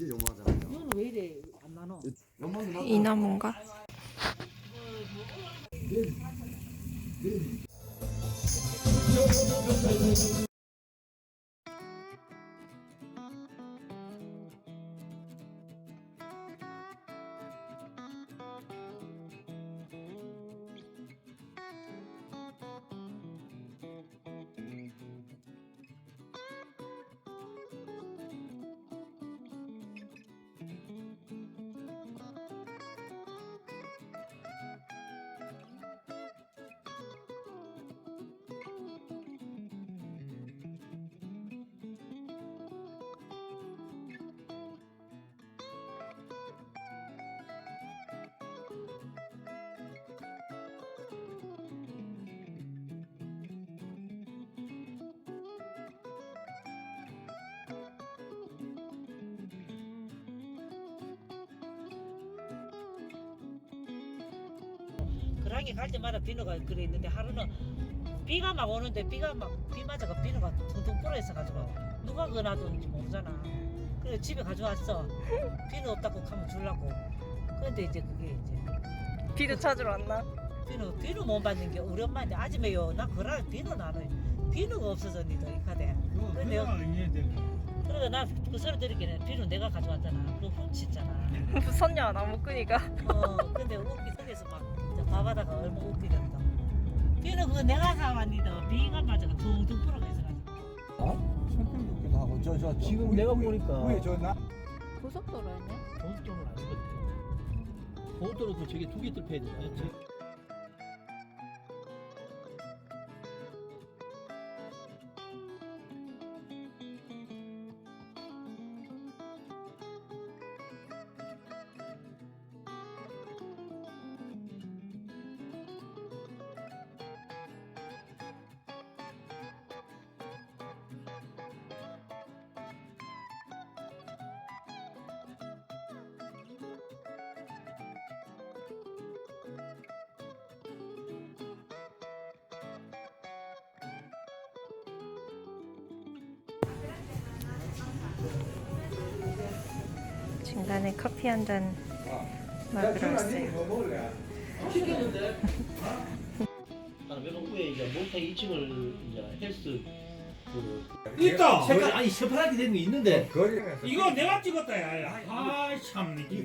이제 요만하잖아요. 이거는 왜 이래 안 나눠? 요만도 나. 이 나무인가? 그랑이 갈 때마다 비누가 그래 있는데 하루는 비가 막 오는데 비가 막 비 맞아가 비누가 퉁퉁 불어 있어가지고 누가 그거 놔뒀는지 모르잖아. 그래 집에 가져왔어. 비누 없다고 하면 주려고. 그런데 이제 그게 이제 비도 찾으러 왔나? 비누 비누 못 받는 게 우리 엄마인데 아줌매요. 나 그라 비누 나눠. 비누가 없어졌니다 이 카드. 근데 그래서 나그 소리 들으기는 비누 내가 가져왔잖아. 그거 훔치잖아. 무섭냐 나무 끄니까 어, 근데 웃기 속에서 막 밥하다가 얼마 웃기 된다. 비는 그거 내가 사왔니다. 비가 맞아가 둥둥 불어가 있어가지고. 캠핑도 하고 저 저 지금 내가 보니까 위에 저 나. 고속도로였네. 고속도로는 아니거든. 고속도로도 저게 두개 뚫혀야 되 중간에 커피 한잔 먹으러 왔어요. 시켰는데. 나는 외국 후에 이제 목욕탕 2층을 이제 헬스 그 있다. 색깔 아니 세파랗게 된 게 있는데 거리. 이거 내가 찍었다 야. 아참 이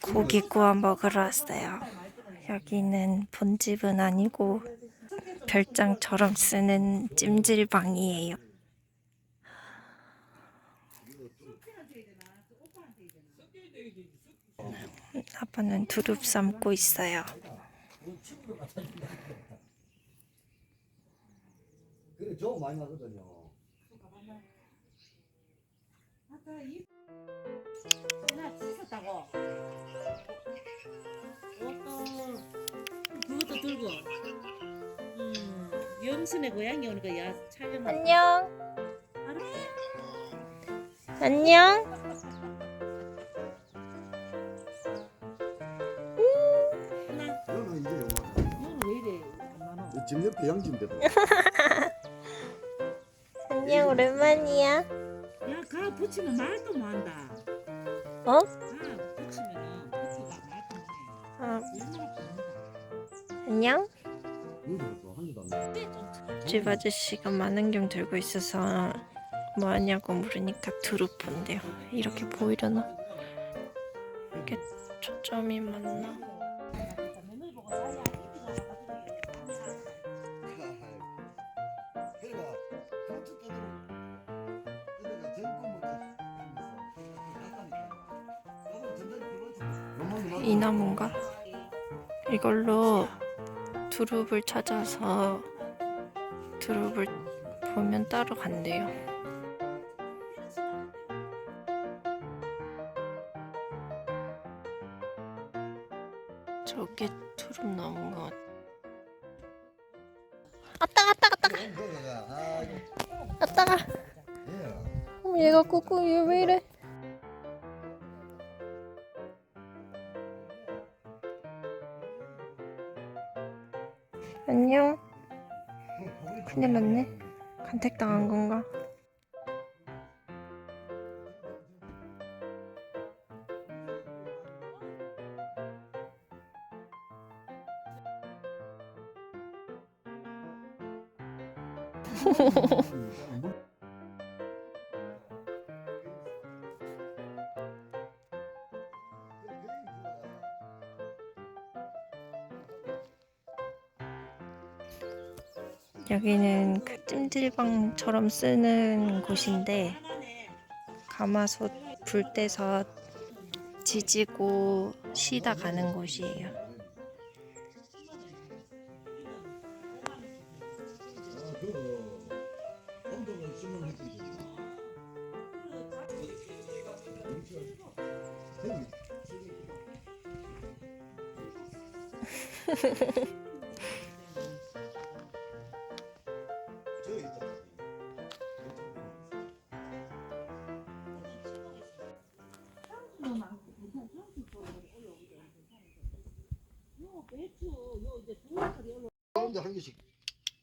고기 구워 먹으러 왔어요. 여기는 본집은 아니고 별장처럼 쓰는 찜질방이에요. 아빠는 두릅 삶고 있어요. 그래 저 많이 나거든요. 나 씻었다고. 그것도 그것도 들고. 음, 영순의 고향이 오니까 야 촬영. 안녕. 안녕. 이제 왜 이래 안? 집 옆에 양진데. 안녕 오랜만이야. 붙이면 말도 못 한다. 어? 가 붙이면은 붙이가 말도 못 해. 어, 얼마나 좋은가. 안녕. 나. 집 아저씨가 만안경 들고 있어서 뭐 하냐고 물으니까 본대요. 이렇게 보이려나? 이게 초점이 맞나? 이 나무인가? 이걸로 두릅을 찾아서 두릅을 보면 따로 간대요. 저게 두릅 나무인 것 같아. 아따가 아따가 아따가 아따가. 어머, 얘가 꾹꾹 얘왜 이래? 안녕. 큰일 났네. 간택당한 건가? 여기는 그 찜질방처럼 쓰는 곳인데 가마솥 불 때서 지지고 쉬다 가는 곳이에요.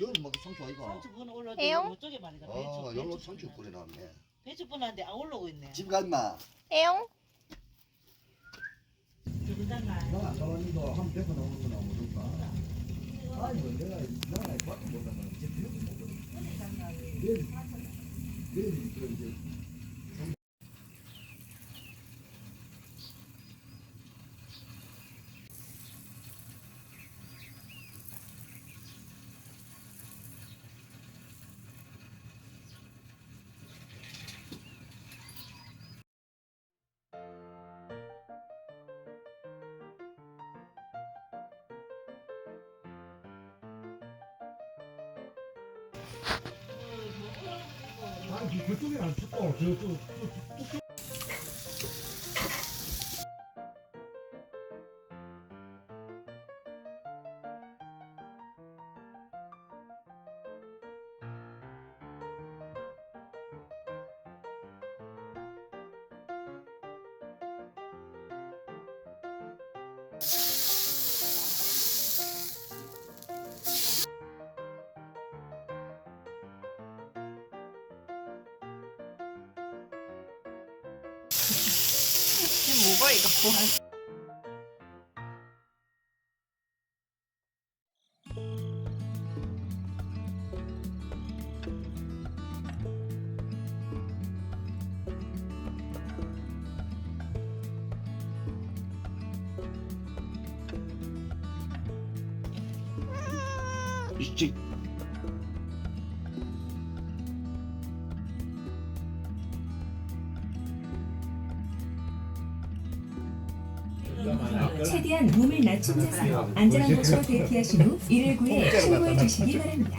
여기 막 상추 아이가 상추분 올라도 에용? 이쪽에 말이다. 아 배추 배추 상추 뿌려 놨네 배추분한테 안 올라오고 있네. 집 갔나? 에용? 죽은잖아. 나 저번에도 한 100원 넘는 거나 모를까 아니 뭐 내가 나라에 밖에 못 나가는 제 비용이 못거든 내일 내일 그 이제 아 니 그쪽에 안 또한 몸을 낮춘 자세로 안전한 곳으로 대피하신 후 119에 어, 신고해 주시기 바랍니다.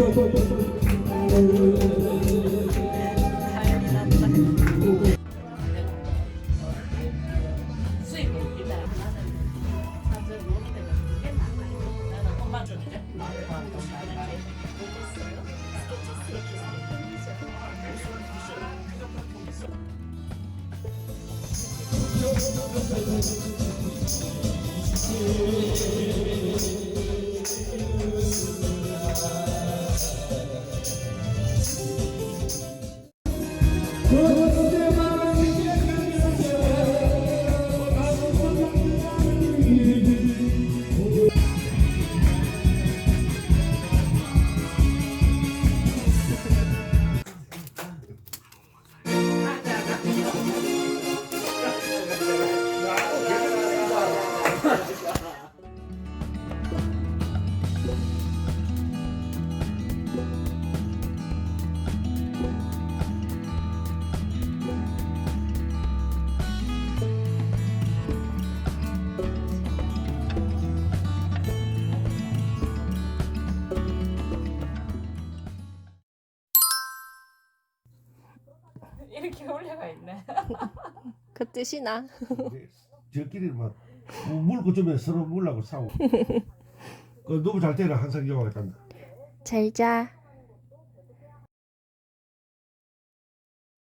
어, 어, Good. 올려가 있네. 그 뜻이 나. 저끼리 막 물고 주면 서로 물라고 싸우고 그 너무 잘 때는 항상 이용하겠다 잘 자.